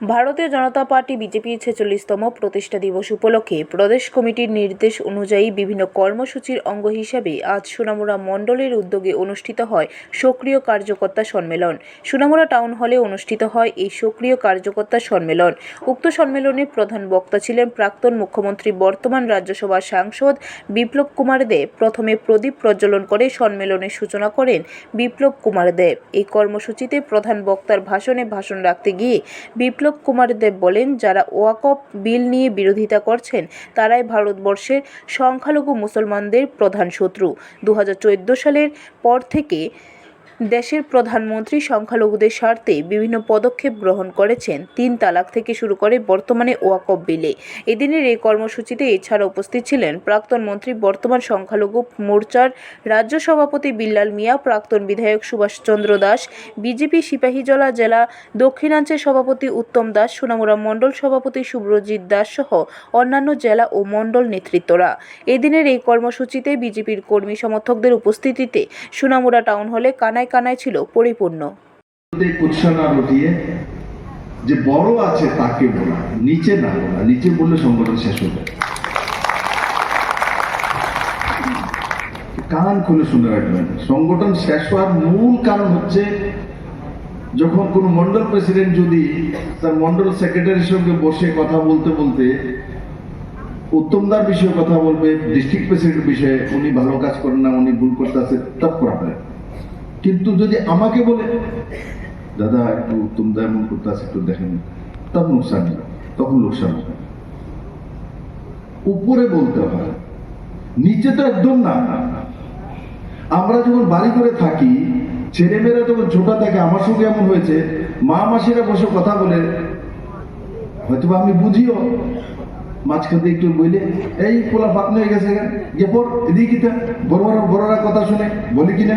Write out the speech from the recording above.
ভারতীয় জনতা পার্টি বিজেপির ছেচল্লিশতম প্রতিষ্ঠা দিবস উপলক্ষে প্রদেশ কমিটির নির্দেশ অনুযায়ী বিভিন্ন কর্মসূচির অঙ্গ হিসাবে আজ সোনামুড়া মণ্ডলের উদ্যোগে অনুষ্ঠিত হয় সক্রিয় কার্যকর্তা সম্মেলন। সোনামুড়া টাউন হলে অনুষ্ঠিত হয় এই সক্রিয় কার্যকর্তা সম্মেলন। উক্ত সম্মেলনে প্রধান বক্তা ছিলেন প্রাক্তন মুখ্যমন্ত্রী, বর্তমান রাজ্যসভার সাংসদ বিপ্লব কুমার দেব প্রথমে প্রদীপ প্রজ্বলন করে সম্মেলনের সূচনা করেন বিপ্লব কুমার দেব এই কর্মসূচিতে প্রধান বক্তার ভাষণে ভাষণ রাখতে গিয়ে বিপ্লব কুমার দেব বলেন, যারা ওয়াকফ বিল নিয়ে বিরোধিতা করছেন, তারাই ভারতবর্ষের সংখ্যালঘু মুসলমানদের প্রধান শত্রু। দু হাজার চোদ্দ সালের পর থেকে দেশের প্রধানমন্ত্রী সংখ্যালঘুদের স্বার্থে বিভিন্ন পদক্ষেপ গ্রহণ করেছেন। তিন তালাক থেকে শুরু করে বর্তমানে ওয়াকফ বিলে। এদিনের এই কর্মসূচিতে এছাড়া উপস্থিত ছিলেন প্রাক্তন মন্ত্রী, বর্তমান সংখ্যালঘু মোর্চার রাজ্য সভাপতি বিল্লাল মিয়া, প্রাক্তন বিধায়ক সুভাষচন্দ্র দাস, বিজেপি সিপাহীজলা জেলা দক্ষিণাঞ্চল সভাপতি উত্তম দাস, সোনামুড়া মণ্ডল সভাপতি শুভ্রজিৎ দাস সহ অন্যান্য জেলা ও মণ্ডল নেতৃত্বরা। এদিনের এই কর্মসূচিতে বিজেপির কর্মী সমর্থকদের উপস্থিতিতে সোনামুড়া টাউন হলে কানায় কানায় ছিল পরিপূর্ণ। যে বড় আছে তাকে বলা, নিচে না বলা, নিচে বললে সংগঠন শেষ হবে কান খুলে শুনে রাখবেন, সংগঠন শেষ হওয়ার মূল কারণ হচ্ছে যখন কোন মন্ডল প্রেসিডেন্ট যদি তার মন্ডল সেক্রেটারির সঙ্গে বসে কথা বলতে বলতে উত্তমদার বিষয়ে কথা বলবে, ডিস্ট্রিক্ট প্রেসিডেন্ট বিষয়ে উনি ভালো কাজ করেন না, উনি ভুল করতে আছে টপ প্রবলেম কিন্তু যদি আমাকে বলে, দাদা, একটু তোমরা এমন করতে আছে একটু দেখেন। তখন লোকসান তখন লোকসান উপরে বলতে হয়, নিচে তো একদম না। আমরা যখন বাড়ি করে থাকি, ছেলেমেয়েরা যখন ছোট থাকে আমার সঙ্গে এমন হয়েছে, মা মাসিরা বসে কথা বলে হয়তো আমি বুঝিও। মাঝখান একটু বইলে এই পোলা পাকনা হয়ে গেছে গিয়ে পর এদিকে বড় বড়, বড়রা কথা শুনে, বলি কিনা